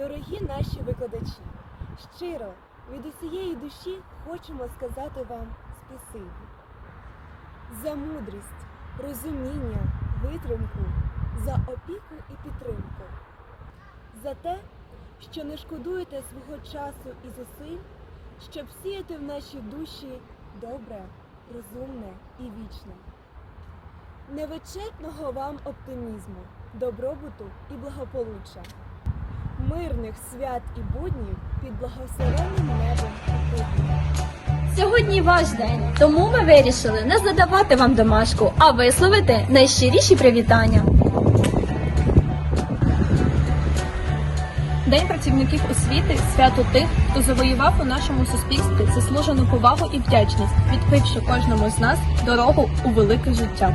Дорогі наші викладачі, щиро від усієї душі хочемо сказати вам спасибі. За мудрість, розуміння, витримку, за опіку і підтримку, за те, що не шкодуєте свого часу і зусиль, щоб сіяти в наші душі добре, розумне і вічне. Невичерпного вам оптимізму, добробуту і благополуччя, мирних свят і буднів під благословенним небом Сьогодні ваш день, тому ми вирішили не задавати вам домашку, а висловити найщиріші привітання. День працівників освіти свято тих, хто завоював у нашому суспільстві заслужену повагу і вдячність, відкривши кожному з нас дорогу у велике життя.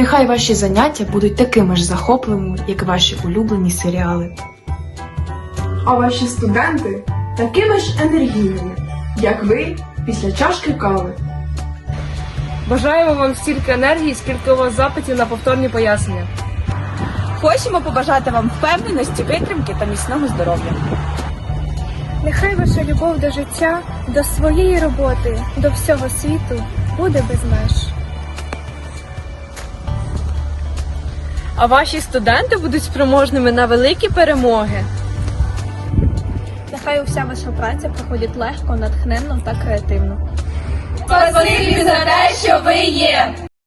Нехай ваші заняття будуть такими ж захопливими, як ваші улюблені серіали. А ваші студенти такими ж енергійними, як ви після чашки кави. Бажаємо вам стільки енергії, скільки у вас запитів на повторні пояснення. Хочемо побажати вам впевненості, витримки та міцного здоров'я. Нехай ваша любов до життя, до своєї роботи, до всього світу буде без меж. А ваші студенти будуть спроможними на великі перемоги. Нехай уся ваша праця проходить легко, натхненно та креативно. Спасибі за те, що ви є!